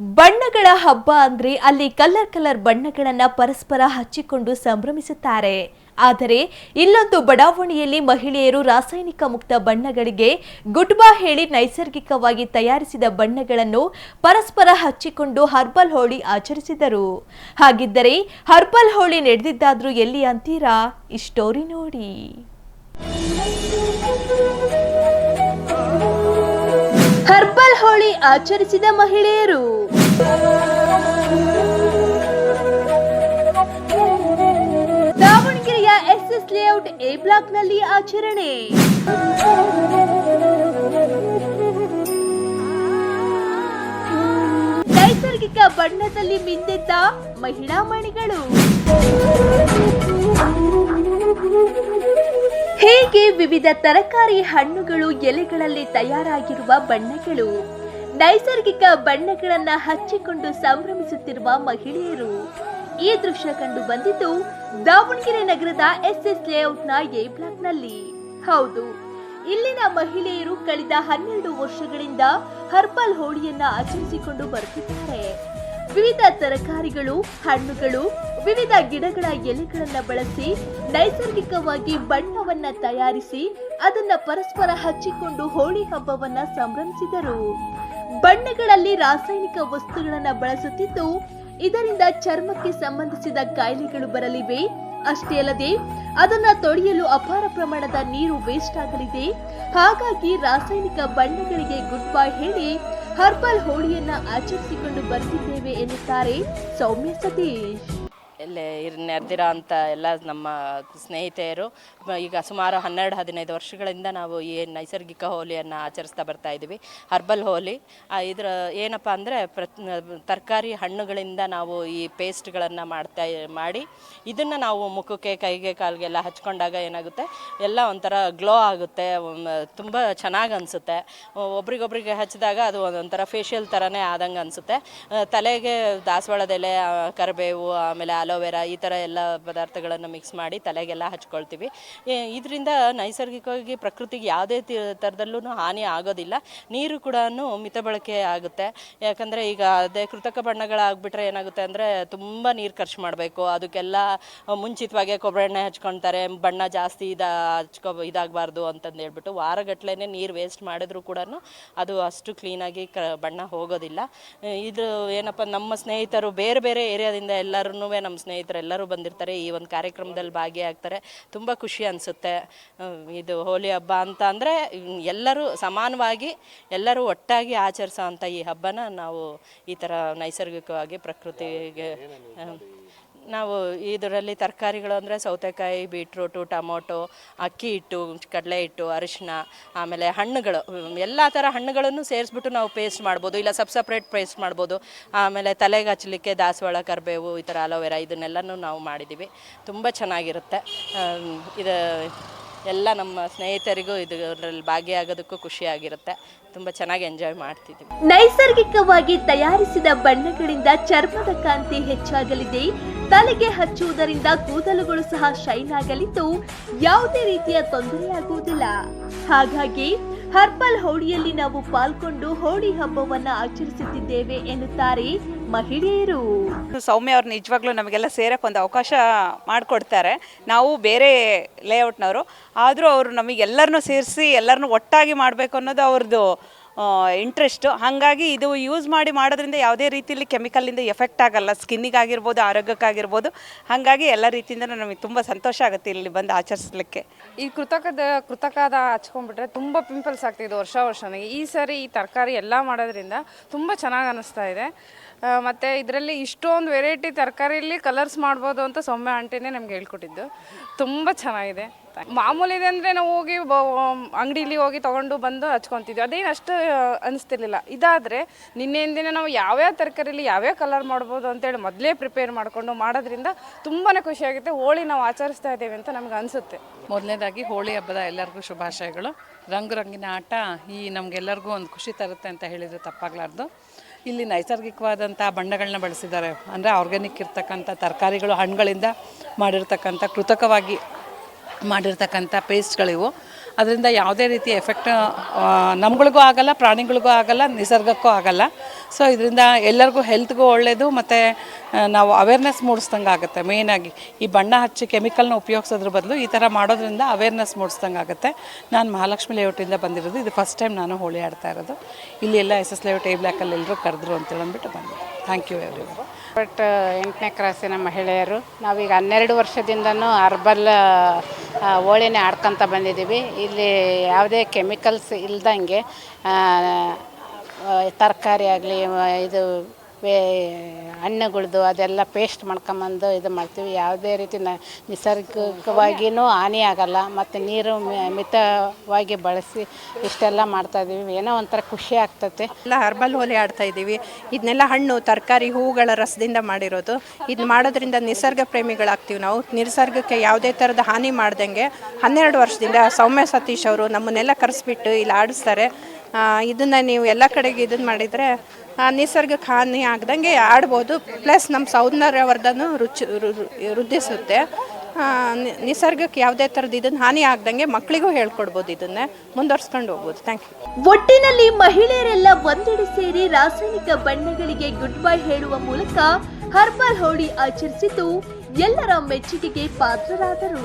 ಬಣ್ಣಗಳ ಹಬ್ಬ ಅಂದ್ರೆ ಅಲ್ಲಿ ಕಲರ್ ಕಲರ್ ಬಣ್ಣಗಳನ್ನ ಪರಸ್ಪರ ಹಚ್ಚಿಕೊಂಡು ಸಂಭ್ರಮಿಸುತ್ತಾರೆ. ಆದರೆ ಇಲ್ಲೊಂದು ಬಡಾವಣೆಯಲ್ಲಿ ಮಹಿಳೆಯರು ರಾಸಾಯನಿಕ ಮುಕ್ತ ಬಣ್ಣಗಳಿಗೆ ಗುಟ್ಬಾ ಹೇಳಿ ನೈಸರ್ಗಿಕವಾಗಿ ತಯಾರಿಸಿದ ಬಣ್ಣಗಳನ್ನು ಪರಸ್ಪರ ಹಚ್ಚಿಕೊಂಡು ಹರ್ಬಲ್ ಹೋಳಿ ಆಚರಿಸಿದರು. ಹಾಗಿದ್ದರೆ ಹರ್ಬಲ್ ಹೋಳಿ ನಡೆದಿದ್ದಾದ್ರೂ ಎಲ್ಲಿ ಅಂತೀರಾ? ಈ ಸ್ಟೋರಿ ನೋಡಿ. ಆಚರಿಸಿದ ಮಹಿಳೆಯರು. ದಾವಣಗೆರೆಯ ಎಸ್ಎಸ್ ಲೇಔಟ್ ಎ ಬ್ಲಾಕ್ನಲ್ಲಿ ಆಚರಣೆ. ನೈಸರ್ಗಿಕ ಬಣ್ಣದಲ್ಲಿ ಮಿಂದೆದ್ದ ಮಹಿಳಾ ಮಣಿಗಳು. ಹೇಗೆ ವಿವಿಧ ತರಕಾರಿ ಹಣ್ಣುಗಳು ಎಲೆಗಳಲ್ಲಿ ತಯಾರಾಗಿರುವ ಬಣ್ಣಗಳು. ನೈಸರ್ಗಿಕ ಬಣ್ಣಗಳನ್ನ ಹಚ್ಚಿಕೊಂಡು ಸಂಭ್ರಮಿಸುತ್ತಿರುವ ಮಹಿಳೆಯರು. ಈ ದೃಶ್ಯ ಕಂಡು ಬಂದಿದ್ದು ದಾವಣಗೆರೆ ನಗರದ ಎಸ್ ಎಸ್ ಲೇಔಟ್ನ ಎ ಬ್ಲಾಕ್ನಲ್ಲಿ. ಹೌದು, ಇಲ್ಲಿನ ಮಹಿಳೆಯರು ಕಳೆದ ಹನ್ನೆರಡು ವರ್ಷಗಳಿಂದ ಹರ್ಬಲ್ ಹೋಳಿಯನ್ನ ಆಚರಿಸಿಕೊಂಡು ಬರುತ್ತಿದ್ದಾರೆ. ವಿವಿಧ ತರಕಾರಿಗಳು, ಹಣ್ಣುಗಳು, ವಿವಿಧ ಗಿಡಗಳ ಎಲೆಗಳನ್ನ ಬಳಸಿ ನೈಸರ್ಗಿಕವಾಗಿ ಬಣ್ಣವನ್ನ ತಯಾರಿಸಿ ಅದನ್ನ ಪರಸ್ಪರ ಹಚ್ಚಿಕೊಂಡು ಹೋಳಿ ಹಬ್ಬವನ್ನ ಸಂಭ್ರಮಿಸಿದರು. ಬಣ್ಣಗಳಲ್ಲಿ ರಾಸಾಯನಿಕ ವಸ್ತುಗಳನ್ನು ಬಳಸುತ್ತಿದ್ದು, ಇದರಿಂದ ಚರ್ಮಕ್ಕೆ ಸಂಬಂಧಿಸಿದ ಕಾಯಿಲೆಗಳು ಬರಲಿವೆ. ಅಷ್ಟೇ ಅಲ್ಲದೆ, ಅದನ್ನ ತೊಳೆಯಲು ಅಪಾರ ಪ್ರಮಾಣದ ನೀರು ವೇಸ್ಟ್ ಆಗಲಿದೆ. ಹಾಗಾಗಿ ರಾಸಾಯನಿಕ ಬಣ್ಣಗಳಿಗೆ ಗುಡ್ ಬೈ ಹೇಳಿ ಹರ್ಬಲ್ ಹೋಳಿಯನ್ನ ಆಚರಿಸಿಕೊಂಡು ಬರ್ತಿದ್ದೇವೆ ಎನ್ನುತ್ತಾರೆ ಸೌಮ್ಯ ಸತೀಶ್. ಇಲ್ಲೇ ಇರ್ ನೆರೆದಿರೋ ಅಂಥ ಎಲ್ಲ ನಮ್ಮ ಸ್ನೇಹಿತೆಯರು. ಈಗ ಸುಮಾರು ಹನ್ನೆರಡು, ಹದಿನೈದು ವರ್ಷಗಳಿಂದ ನಾವು ಈ ನೈಸರ್ಗಿಕ ಹೋಲಿಯನ್ನು ಆಚರಿಸ್ತಾ ಬರ್ತಾ ಇದ್ದೀವಿ ಹರ್ಬಲ್ ಹೋಲಿ. ಇದರ ಏನಪ್ಪ ಅಂದರೆ ಪ್ರ ತರಕಾರಿ ಹಣ್ಣುಗಳಿಂದ ನಾವು ಈ ಪೇಸ್ಟ್ಗಳನ್ನು ಮಾಡ್ತಾ ಮಾಡಿ ಇದನ್ನು ನಾವು ಮುಖಕ್ಕೆ, ಕೈಗೆ, ಕಾಲಿಗೆಲ್ಲ ಹಚ್ಕೊಂಡಾಗ ಏನಾಗುತ್ತೆ? ಎಲ್ಲ ಒಂಥರ ಗ್ಲೋ ಆಗುತ್ತೆ. ತುಂಬ ಚೆನ್ನಾಗಿ ಅನಿಸುತ್ತೆ. ಒಬ್ರಿಗೊಬ್ರಿಗೆ ಹಚ್ಚಿದಾಗ ಅದು ಒಂಥರ ಫೇಶಿಯಲ್ ಥರನೇ ಆದಂಗೆ ಅನಿಸುತ್ತೆ. ತಲೆಗೆ ದಾಸವಾಳದ ಎಲೆ ಕರಿಬೇವು, ಆಮೇಲೆ ಅಲೋವೆರಾ ಈ ಥರ ಎಲ್ಲ ಪದಾರ್ಥಗಳನ್ನು ಮಿಕ್ಸ್ ಮಾಡಿ ತಲೆಗೆಲ್ಲ ಹಚ್ಕೊಳ್ತೀವಿ. ಇದರಿಂದ ನೈಸರ್ಗಿಕವಾಗಿ ಪ್ರಕೃತಿಗೆ ಯಾವುದೇ ಥರದಲ್ಲೂ ಹಾನಿ ಆಗೋದಿಲ್ಲ. ನೀರು ಕೂಡ ಮಿತ ಬಳಕೆ ಆಗುತ್ತೆ. ಯಾಕಂದರೆ ಈಗ ಅದೇ ಕೃತಕ ಬಣ್ಣಗಳಾಗ್ಬಿಟ್ರೆ ಏನಾಗುತ್ತೆ ಅಂದರೆ ತುಂಬ ನೀರು ಖರ್ಚು ಮಾಡಬೇಕು. ಅದಕ್ಕೆಲ್ಲ ಮುಂಚಿತವಾಗಿ ಕೊಬ್ಬರಿ ಎಣ್ಣೆ ಹಚ್ಕೊಳ್ತಾರೆ. ಬಣ್ಣ ಜಾಸ್ತಿ ಇದ, ಹಚ್ಕೊ, ಇದಾಗಬಾರ್ದು ಅಂತಂದು ಹೇಳ್ಬಿಟ್ಟು ವಾರಗಟ್ಲೆ ನೀರು ವೇಸ್ಟ್ ಮಾಡಿದ್ರು ಕೂಡ ಅದು ಅಷ್ಟು ಕ್ಲೀನಾಗಿ ಕ, ಬಣ್ಣ ಹೋಗೋದಿಲ್ಲ. ಇದು ಏನಪ್ಪ, ನಮ್ಮ ಸ್ನೇಹಿತರು ಬೇರೆ ಬೇರೆ ಏರಿಯಾದಿಂದ ಎಲ್ಲರೂ ನಮ್ಮ ಸ್ನೇಹಿತರು ಎಲ್ಲರೂ ಬಂದಿರ್ತಾರೆ, ಈ ಒಂದು ಕಾರ್ಯಕ್ರಮದಲ್ಲಿ ಭಾಗಿಯಾಗ್ತಾರೆ. ತುಂಬ ಖುಷಿ ಅನಿಸುತ್ತೆ. ಇದು ಹೋಳಿ ಹಬ್ಬ ಅಂತ ಅಂದರೆ ಎಲ್ಲರೂ ಸಮಾನವಾಗಿ, ಎಲ್ಲರೂ ಒಟ್ಟಾಗಿ ಆಚರಿಸೋ ಅಂಥ ಈ ಹಬ್ಬನ ನಾವು ಈ ಥರ ನೈಸರ್ಗಿಕವಾಗಿ ಪ್ರಕೃತಿಗೆ ನಾವು ಇದರಲ್ಲಿ ತರಕಾರಿಗಳು ಅಂದರೆ ಸೌತೆಕಾಯಿ, ಬೀಟ್ರೂಟು, ಟೊಮೊಟೊ, ಅಕ್ಕಿ ಹಿಟ್ಟು, ಕಡಲೆ ಹಿಟ್ಟು ಅರಿಶಿನ ಆಮೇಲೆ ಹಣ್ಣುಗಳು, ಎಲ್ಲ ಥರ ಹಣ್ಣುಗಳನ್ನು ಸೇರಿಸ್ಬಿಟ್ಟು ನಾವು ಪೇಸ್ಟ್ ಮಾಡ್ಬೋದು. ಇಲ್ಲ ಸಬ್ ಸಪ್ರೇಟ್ ಪೇಸ್ಟ್ ಮಾಡ್ಬೋದು. ಆಮೇಲೆ ತಲೆಗೆ ಹಚ್ಚಲಿಕ್ಕೆ ದಾಸವಾಳ, ಕರಿಬೇವು ಈ ಥರ ಅಲೋವೆರಾ ಇದನ್ನೆಲ್ಲನೂ ನಾವು ಮಾಡಿದ್ದೀವಿ. ತುಂಬ ಚೆನ್ನಾಗಿರುತ್ತೆ. ಇದು ಎಲ್ಲ ನಮ್ಮ ಸ್ನೇಹಿತರಿಗೂ ಇದರಲ್ಲಿ ಭಾಗಿಯಾಗೋದಕ್ಕೂ ಖುಷಿಯಾಗಿರುತ್ತೆ. ತುಂಬ ಚೆನ್ನಾಗಿ ಎಂಜಾಯ್ ಮಾಡ್ತಿದ್ದೀವಿ. ನೈಸರ್ಗಿಕವಾಗಿ ತಯಾರಿಸಿದ ಬಣ್ಣಗಳಿಂದ ಚರ್ಮದ ಕಾಂತಿ ಹೆಚ್ಚಾಗಲಿದೆ. ತಲೆಗೆ ಹಚ್ಚುವುದರಿಂದ ಕೂದಲುಗಳು ಸಹ ಶೈನ್ ಆಗಲಿದ್ದು ಯಾವುದೇ ರೀತಿಯ ತೊಂದರೆಯಾಗುವುದಿಲ್ಲ. ಹಾಗಾಗಿ ಹರ್ಬಲ್ ಹೋಳಿಯಲ್ಲಿ ನಾವು ಪಾಲ್ಗೊಂಡು ಹೋಳಿ ಹಬ್ಬವನ್ನ ಆಚರಿಸುತ್ತಿದ್ದೇವೆ ಎನ್ನುತ್ತಾರೆ ಮಹಿಳೆಯರು. ಸೌಮ್ಯ ಅವ್ರು ನಿಜವಾಗ್ಲೂ ನಮಗೆಲ್ಲ ಸೇರಕ್ಕೆ ಒಂದು ಅವಕಾಶ ಮಾಡಿಕೊಡ್ತಾರೆ. ನಾವು ಬೇರೆ ಲೇಔಟ್ನವರು ಆದರೂ ಅವರು ನಮಗೆಲ್ಲರನ್ನೂ ಸೇರಿಸಿ ಎಲ್ಲರನ್ನೂ ಒಟ್ಟಾಗಿ ಮಾಡಬೇಕು ಅನ್ನೋದು ಅವ್ರದ್ದು ಇಂಟ್ರೆಸ್ಟು ಹಾಗಾಗಿ ಇದು ಯೂಸ್ ಮಾಡಿ ಮಾಡೋದ್ರಿಂದ ಯಾವುದೇ ರೀತಿಯಲ್ಲಿ ಕೆಮಿಕಲಿಂದ ಎಫೆಕ್ಟ್ ಆಗಲ್ಲ. ಸ್ಕಿನ್ನಿಗಾಗಿರ್ಬೋದು ಆರೋಗ್ಯಕ್ಕಾಗಿರ್ಬೋದು. ಹಾಗಾಗಿ ಎಲ್ಲ ರೀತಿಯಿಂದ ನಮಗೆ ತುಂಬ ಸಂತೋಷ ಆಗುತ್ತೆ ಇಲ್ಲಿ ಬಂದು ಆಚರಿಸ್ಲಿಕ್ಕೆ. ಈ ಕೃತಕದ ಕೃತಕದ ಹಚ್ಕೊಂಡ್ಬಿಟ್ರೆ ತುಂಬ ಪಿಂಪಲ್ಸ್ ಆಗ್ತಿದೆ ವರ್ಷ ವರ್ಷನೇ ಈ ಸರಿ ಈ ತರಕಾರಿ ಎಲ್ಲ ಮಾಡೋದ್ರಿಂದ ತುಂಬ ಚೆನ್ನಾಗಿ ಅನ್ನಿಸ್ತಾ ಇದೆ. ಮತ್ತು ಇದರಲ್ಲಿ ಇಷ್ಟೊಂದು ವೆರೈಟಿ ತರಕಾರಿಯಲ್ಲಿ ಕಲರ್ಸ್ ಮಾಡ್ಬೋದು ಅಂತ ಸೌಮ್ಯ ಆಂಟಿನೇ ನಮ್ಗೆ ಹೇಳ್ಕೊಟ್ಟಿದ್ದು. ತುಂಬ ಚೆನ್ನಾಗಿದೆ. ಮಾಮೂಲಿ ಅಂದ್ರೆ ಅಂದರೆ ನಾವು ಹೋಗಿ ಅಂಗಡಿಲಿ ಹೋಗಿ ತಗೊಂಡು ಬಂದು ಹಚ್ಕೊಂತಿದ್ವಿ. ಅದೇನು ಅಷ್ಟು ಅನಿಸ್ತಿರ್ಲಿಲ್ಲ. ಇದಾದರೆ ದಿನ ನಾವು ಯಾವ್ಯಾವ ತರಕಾರಿಲಿ ಯಾವ್ಯಾವ ಕಲರ್ ಮಾಡ್ಬೋದು ಅಂತೇಳಿ ಮೊದಲೇ ಪ್ರಿಪೇರ್ ಮಾಡಿಕೊಂಡು ಮಾಡೋದ್ರಿಂದ ತುಂಬಾ ಖುಷಿಯಾಗುತ್ತೆ ಹೋಳಿ ನಾವು ಆಚರಿಸ್ತಾ ಇದ್ದೇವೆ ಅಂತ ನಮ್ಗೆ ಅನಿಸುತ್ತೆ. ಮೊದಲನೇದಾಗಿ ಹೋಳಿ ಹಬ್ಬದ ಎಲ್ಲರಿಗೂ ಶುಭಾಶಯಗಳು. ರಂಗು ರಂಗಿನ ಆಟ ಈ ನಮಗೆಲ್ಲರಿಗೂ ಒಂದು ಖುಷಿ ತರುತ್ತೆ ಅಂತ ಹೇಳಿದರೆ ತಪ್ಪಾಗಲಾರ್ದು. ಇಲ್ಲಿ ನೈಸರ್ಗಿಕವಾದಂಥ ಬಣ್ಣಗಳನ್ನ ಬಳಸಿದ್ದಾರೆ. ಅಂದರೆ ಆರ್ಗ್ಯಾನಿಕ್ ಇರ್ತಕ್ಕಂಥ ತರಕಾರಿಗಳು ಹಣ್ಣುಗಳಿಂದ ಮಾಡಿರ್ತಕ್ಕಂಥ ಕೃತಕವಾಗಿ ಮಾಡಿರ್ತಕ್ಕಂಥ ಪೇಸ್ಟ್ಗಳಿವು. ಅದರಿಂದ ಯಾವುದೇ ರೀತಿ ಎಫೆಕ್ಟ್ ನಮ್ಗಳಿಗೂ ಆಗಲ್ಲ, ಪ್ರಾಣಿಗಳಿಗೂ ಆಗಲ್ಲ, ನಿಸರ್ಗಕ್ಕೂ ಆಗಲ್ಲ. ಸೊ ಇದರಿಂದ ಎಲ್ಲರಿಗೂ ಹೆಲ್ತ್ಗೂ ಒಳ್ಳೆಯದು ಮತ್ತು ನಾವು ಅವೇರ್ನೆಸ್ ಮೂಡಿಸ್ದಂಗೆ ಆಗುತ್ತೆ. ಮೇಯ್ನಾಗಿ ಈ ಬಣ್ಣ ಹಚ್ಚಿ ಕೆಮಿಕಲ್ನ ಉಪಯೋಗಿಸೋದ್ರ ಬದಲು ಈ ಥರ ಮಾಡೋದ್ರಿಂದ ಅವೇರ್ನೆಸ್ ಮೂಡಿಸ್ದಂಗೆ ಆಗುತ್ತೆ. ನಾನು ಮಹಾಲಕ್ಷ್ಮಿ ಲೇಔಟಿಂದ ಬಂದಿರೋದು. ಇದು ಫಸ್ಟ್ ಟೈಮ್ ನಾನು ಹೋಳಿ ಆಡ್ತಾ ಇರೋದು. ಇಲ್ಲಿ ಎಲ್ಲ ಎಸ್ ಎಸ್ ಲೇಔಟ್ ಎ ಬ್ಲ್ಯಾಕಲ್ಲಿ ಎಲ್ಲರೂ ಕರೆದ್ರು ಅಂತೇಳಿ ಅಂದ್ಬಿಟ್ಟು ಬಂದೆ ಥ್ಯಾಂಕ್ ಯು ಎವ್ರಿ ಬಟ್ ಎಂಟನೇ ಕ್ರಾಸಿನ ಮಹಿಳೆಯರು, ನಾವೀಗ ಹನ್ನೆರಡು ವರ್ಷದಿಂದನೂ ಅರ್ಬಲ್ ಹೋಳಿನೇ ಆಡ್ಕೊತ ಬಂದಿದ್ದೀವಿ. ಇಲ್ಲಿ ಯಾವುದೇ ಕೆಮಿಕಲ್ಸ್ ಇಲ್ದಂಗೆ ತರಕಾರಿ ಆಗಲಿ ಇದು ವೇ ಹಣ್ಣುಗಳ್ದು ಅದೆಲ್ಲ ಪೇಸ್ಟ್ ಮಾಡ್ಕೊಂಬಂದು ಇದು ಮಾಡ್ತೀವಿ. ಯಾವುದೇ ರೀತಿ ನಿಸರ್ಗಿಕವಾಗಿಯೂ ಹಾನಿ ಆಗಲ್ಲ. ಮತ್ತು ನೀರು ಮಿತವಾಗಿ ಬಳಸಿ ಇಷ್ಟೆಲ್ಲ ಮಾಡ್ತಾಯಿದ್ದೀವಿ ಏನೋ ಒಂಥರ ಖುಷಿ ಆಗ್ತತೆ ಎಲ್ಲ ಹರ್ಬಲ್ ಹೋಲಿ ಆಡ್ತಾ ಇದ್ದೀವಿ ಇದನ್ನೆಲ್ಲ ಹಣ್ಣು, ತರಕಾರಿ ಹೂವುಗಳ ರಸದಿಂದ ಮಾಡಿರೋದು. ಇದು ಮಾಡೋದ್ರಿಂದ ನಿಸರ್ಗ ಪ್ರೇಮಿಗಳಾಗ್ತೀವಿ ನಾವು. ನಿಸರ್ಗಕ್ಕೆ ಯಾವುದೇ ಥರದ ಹಾನಿ ಮಾಡ್ದಂಗೆ ಹನ್ನೆರಡು ವರ್ಷದಿಂದ ಸೌಮ್ಯ ಸತೀಶ್ ಅವರು ನಮ್ಮನ್ನೆಲ್ಲ ಕರೆಸ್ಬಿಟ್ಟು ಇಲ್ಲಿ ಆಡಿಸ್ತಾರೆ. ಇದನ್ನು ನೀವು ಎಲ್ಲ ಕಡೆಗೆ ಇದನ್ನು ಮಾಡಿದರೆ ನಿಸರ್ಗಕ್ಕೆ ಹಾನಿ ಆಗ್ದಂಗೆ ಆಡ್ಬೋದು. ಪ್ಲಸ್ ನಮ್ಮ ಸೌಂದರ್ಯವರ್ಧನ ರುಚಿ ವೃದ್ಧಿಸುತ್ತೆ ನಿಸರ್ಗಕ್ಕೆ ಯಾವುದೇ ಥರದ ಇದನ್ನು ಹಾನಿ ಆಗ್ದಂಗೆ ಮಕ್ಕಳಿಗೂ ಹೇಳ್ಕೊಡ್ಬೋದು ಇದನ್ನೇ. ಮುಂದುವರ್ಸ್ಕೊಂಡು ಹೋಗ್ಬೋದು. ಥ್ಯಾಂಕ್ ಯು ಒಟ್ಟಿನಲ್ಲಿ ಮಹಿಳೆಯರೆಲ್ಲ ಒಂದೆಡೆ ಸೇರಿ ರಾಸಾಯನಿಕ ಬಣ್ಣಗಳಿಗೆ ಗುಡ್ ಬೈ ಹೇಳುವ ಮೂಲಕ ಹರ್ಬಲ್ ಹೋಳಿ ಆಚರಿಸಿದ್ದು ಎಲ್ಲರ ಮೆಚ್ಚುಗೆಗೆ ಪಾತ್ರರಾದರು.